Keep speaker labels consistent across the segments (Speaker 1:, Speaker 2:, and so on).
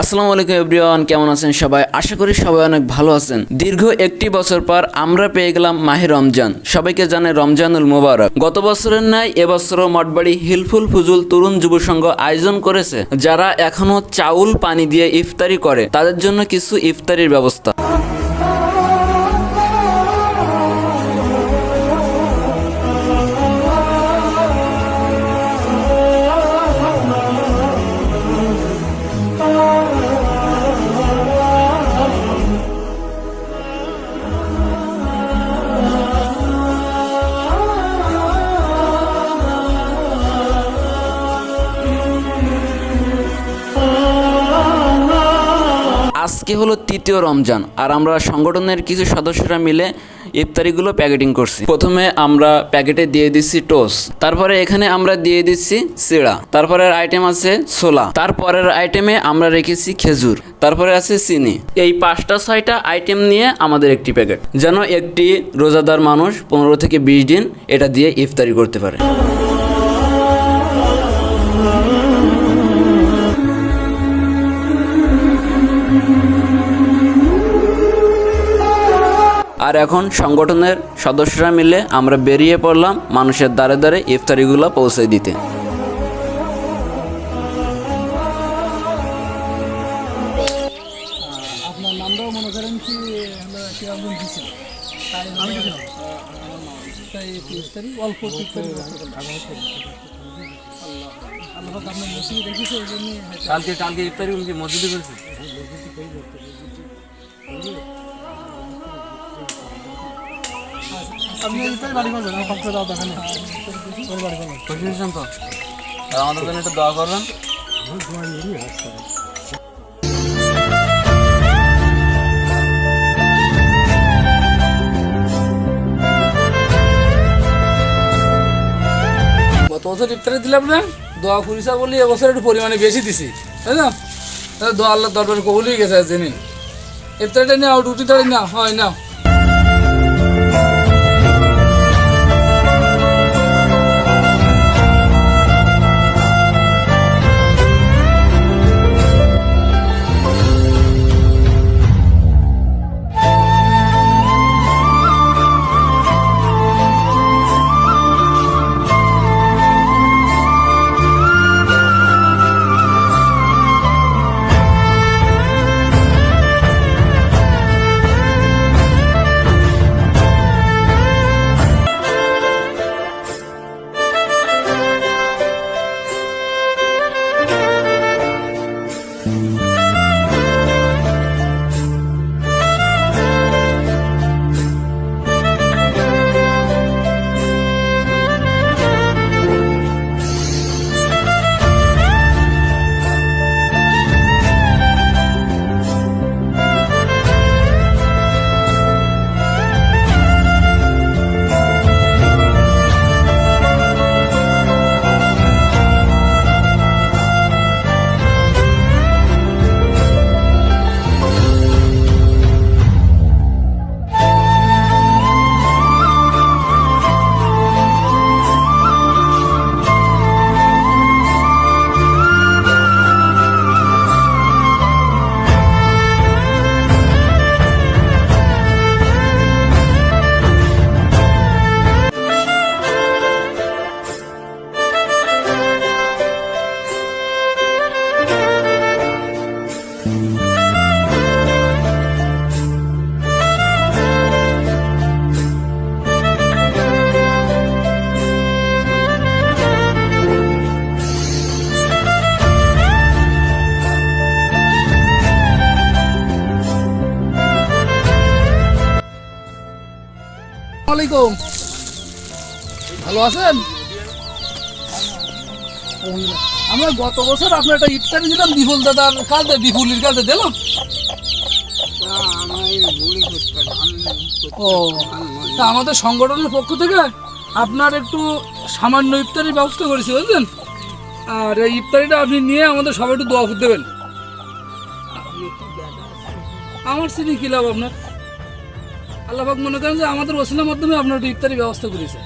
Speaker 1: আসসালামু আলাইকুম এভরিওয়ান, কেমন আছেন সবাই? আশা করি সবাই অনেক ভালো আছেন। দীর্ঘ একটি বছর পর আমরা পেয়ে গেলাম মাহে রমজান। সবাইকে জানে রমজানুল মোবারক। গত বছরের ন্যায় এবছরও মঠবাড়ি হিলফুল ফুজুল তরুণ যুব সংঘ আয়োজন করেছে, যারা এখনও চাউল, পানি দিয়ে ইফতারি করে। তাদের জন্য কিছু ইফতারির ব্যবস্থা। আজকে হলো তৃতীয় রমজান, আর আমরা সংগঠনের কিছু সদস্যরা মিলে ইফতারিগুলো প্যাকেটিং করছি। প্রথমে আমরা প্যাকেটে দিয়ে দিচ্ছি টোস তারপরে এখানে আমরা দিয়ে দিচ্ছি সিড়া তারপরের আইটেম আছে ছোলা, তারপরের আইটেমে আমরা রেখেছি খেজুর, তারপরে আছে চিনি। এই পাঁচটা, ছয়টা আইটেম নিয়ে আমাদের একটি প্যাকেট, যেন একটি রোজাদার মানুষ পনেরো থেকে বিশ দিন এটা দিয়ে ইফতারি করতে পারে। আর এখন সংগঠনের সদস্যরা মিলে আমরা বেরিয়ে পড়লাম মানুষের দ্বারে দ্বারে ইফতারিগুলো পৌঁছে দিতে।
Speaker 2: কালকে কালকে মনে করেন কি আপনি ইফতারি বাড়ি করবেন আমার পক্ষে দাও দেখানে ইফতারি বাড়ি করবেন
Speaker 1: খুশি হয়েছেন তো? আর আমাদের জন্য একটু দোয়া করবেন।
Speaker 2: গত বছর ইফতারি দিলাম না দোয়া করিসা বলি এবছর একটু পরিমাণে বেশি দিছি তাই না? দোয়া আল্লাহ দরবারে কবুলই গেছে জেনে ইফতারিটা নাও রুটি তাড়ি না হয় না। আলাইকুম। ভালো আছেন? আমরা গত বছর আপনার একটা ইফতারি দিলাম, বিপুল দাদার কাজে, বিপুলির কাজে দিলাম ও, তা আমাদের সংগঠনের পক্ষ থেকে আপনার একটু সামান্য ইফতারির ব্যবস্থা করেছি, বুঝলেন? আর এই ইফতারিটা আপনি নিয়ে আমাদের সবাই একটু দোয়া দেবেন। আমার সিনি কি লাভ আপনার? আল্লাহাক মনে করেন যে আমাদের ওসিলার মাধ্যমে আপনার একটু ইফতারি ব্যবস্থা করেছে।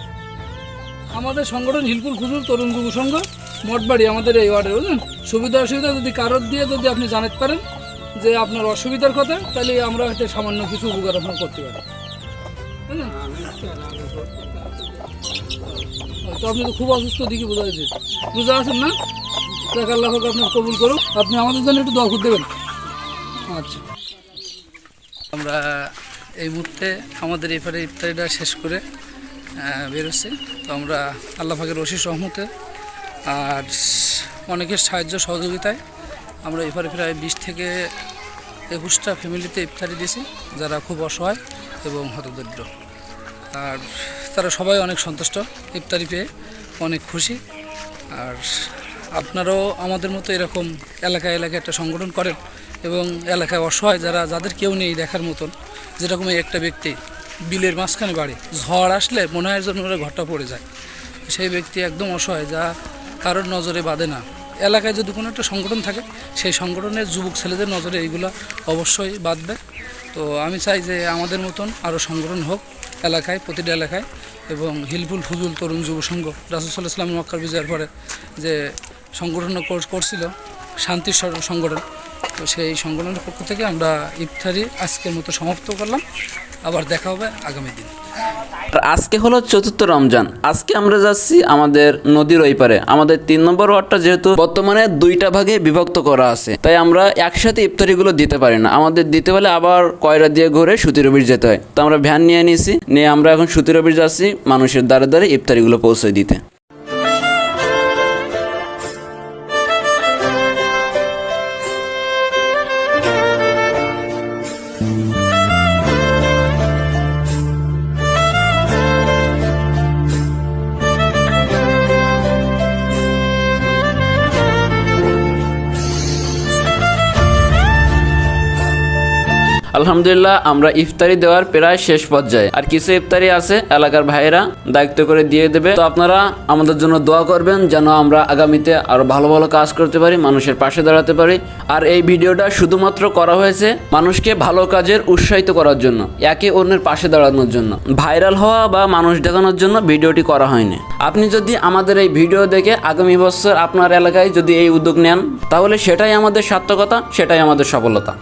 Speaker 2: আমাদের সংগঠন হিলকুল খুজুর তরুণ যুব সংঘ, মঠবাড়ি, আমাদের এই ওয়ার্ডের, বুঝলেন? সুবিধা অসুবিধা যদি কারোর দিয়ে যদি আপনি জানাতে পারেন যে আপনার অসুবিধার কথা, তাহলে আমরা হয়তো সামান্য কিছু উপকার আপনার করতে পারি। তো আপনি তো খুব অসুস্থ দিকে বোঝা যাচ্ছে। বুঝতে আছেন না? দেখ আল্লাহ আপনার কবুল করুক। আপনি আমাদের জন্য একটু দোয়া দেবেন। আচ্ছা। আমরা এই মুহূর্তে আমাদের এপারে ইফতারিটা শেষ করে বেরোচ্ছি তো আমরা আল্লাহ পাকের অশিস রহমতে আর অনেকের সাহায্য সহযোগিতায় আমরা এপারে প্রায় বিশ থেকে একুশটা ফ্যামিলিতে ইফতারি দিয়েছি, যারা খুব অসহায় এবং হতদরিদ্র। আর তারা সবাই অনেক সন্তুষ্ট, ইফতারি পেয়ে অনেক খুশি। আর আপনারাও আমাদের মতো এরকম এলাকা এলাকায় একটা সংগঠন করেন এবং এলাকায় অসহায় যারা, যাদের কেউ নেই দেখার মতন যেরকম একটা ব্যক্তি বিলের মাঝখানে বাড়ি, ঝড় আসলে মনে হয় যেন ওরা ঘরটা পড়ে যায়। সেই ব্যক্তি একদম অসহায়, যা কারোর নজরে বাঁধে না। এলাকায় যদি কোনো একটা সংগঠন থাকে, সেই সংগঠনের যুবক ছেলেদের নজরে এইগুলো অবশ্যই বাঁধবে। তো আমি চাই যে আমাদের মতন আরও সংগঠন হোক এলাকায়, প্রতিটা এলাকায়, এবং হিলফুল ফুজুল তরুণ যুব সংঘ রাসুসাল্লাহ ইসলাম মক্কার বিজয়ের পরে যে সংগঠন কর- করছিল, শান্তির সংগঠন তো সেই সংগঠনের পক্ষ থেকে আমরা ইফতারি আজকের মতো সমাপ্ত করলাম। আবার দেখা হবে আগামী দিন।
Speaker 1: আজকে হলো চতুর্থ রমজান। আজকে আমরা যাচ্ছি আমাদের নদীর ওই পারে। আমাদের তিন নম্বর ওয়ার্ডটা যেহেতু বর্তমানে দুইটা ভাগে বিভক্ত করা আছে। তাই আমরা একসাথে ইফতারিগুলো দিতে পারি না। আমাদের দিতে হলে আবার কয়রা দিয়ে ঘুরে সুতিরবির যেতে হয়। তো আমরা ভ্যান নিয়ে নিয়েছি নিয়ে আমরা এখন সুতিরবির যাচ্ছি মানুষের দ্বারে দ্বারে ইফতারিগুলো পৌঁছে দিতে। আলহামদুলিল্লাহ, আমরা ইফতারি দেওয়ার প্রায় শেষ পর্যায়ে। আর কিছু ইফতারি আছে, এলাকার ভাইয়েরা দায়িত্ব করে দিয়ে দেবে। তো আপনারা আমাদের জন্য দোয়া করবেন, যেন আমরা আগামীতে আরও ভালো ভালো কাজ করতে পারি, মানুষের পাশে দাঁড়াতে পারি। আর এই ভিডিওটা শুধুমাত্র করা হয়েছে মানুষকে ভালো কাজের উৎসাহিত করার জন্য, একে অন্যের পাশে দাঁড়ানোর জন্য। ভাইরাল হওয়া বা মানুষ দেখানোর জন্য ভিডিওটি করা হয়নি। আপনি যদি আমাদের এই ভিডিও দেখে আগামী বছর আপনার এলাকায় যদি এই উদ্যোগ নেন, তাহলে সেটাই আমাদের সার্থকতা, সেটাই আমাদের সফলতা।